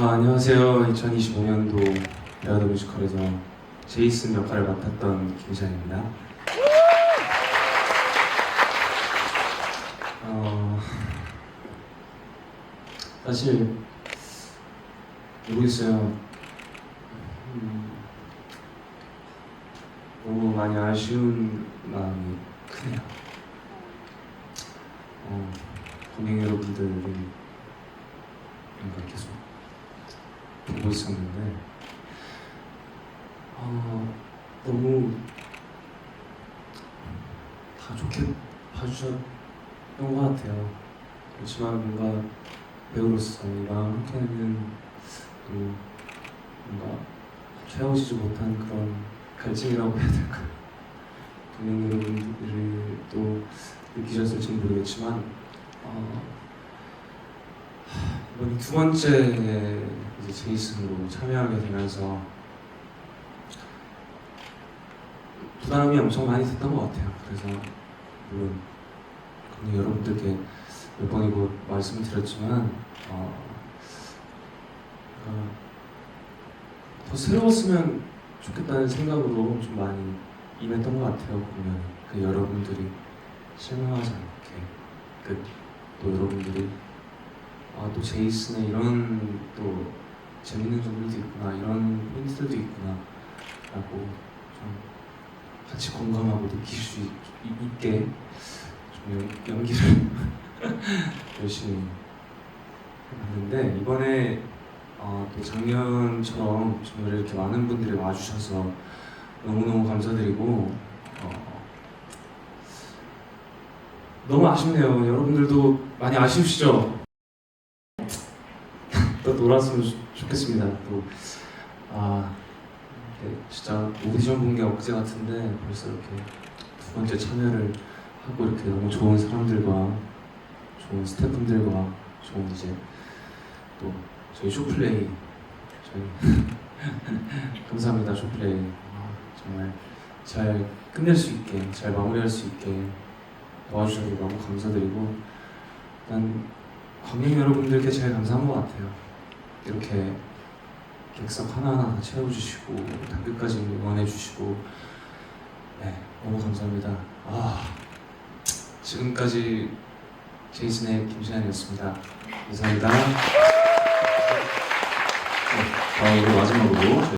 아, 안녕하세요. 2025년도 레아더 뮤지컬에서 제이슨 역할을 맡았던 김시환입니다. 어, 사실 모르겠어요. 음, 너무 많이 아쉬운 마음이 크네요. 어, 관객 여러분들을 뭔가 계속 보고 있었는데 어, 너무 다 좋게 봐주셨던 것 같아요. 그렇지만 뭔가 배우로서 이 마음 한켠에는 또 뭔가 채워지지 못한 그런 갈증이라고 해야 될까요? 동료 여러분들이 또 느끼셨을지는 모르겠지만 어, 이번이 두 번째 이제 제이슨으로 참여하게 되면서 부담이 엄청 많이 됐던 것 같아요. 그래서 물론 그냥 여러분들께 몇 번이고 말씀드렸지만 어, 어, 더 새로웠으면 좋겠다는 생각으로 좀 많이 임했던 것 같아요. 보면 그 여러분들이 실망하지 않게 그, 또 여러분들이 아, 또 제이슨의 이런 또 재밌는 점들도 있구나 이런 포인트들도 있구나 라고 좀 같이 공감하고 느낄 수 있, 게좀 연, 연기를 열심히 했는데 이번에 어, 또 작년처럼 정말 이렇게 많은 분들이 와주셔서 너무너무 감사드리고 어, 너무 아쉽네요 여러분들도 많이 아쉬우시죠? 또 놀았으면 좋- 좋겠습니다. 또 아, 진짜 오디션 본 게 엊그제 같은데 벌써 이렇게 두 번째 참여를 하고 이렇게 너무 좋은 사람들과 좋은 스태프분들과 좋은 이제 또 저희 쇼플레이 저희 감사합니다 쇼플레이 아, 정말 잘 끝낼 수 있게 잘 마무리할 수 있게 도와주셔서 너무 감사드리고 난 관객 여러분들께 제일 감사한 것 같아요. 이렇게 객석 하나하나 다 채워주시고 다 끝까지 응원해주시고 네 너무 감사합니다. 아 지금까지 제이슨의 김신환이었습니다. 감사합니다. 네, 다음으로 마지막으로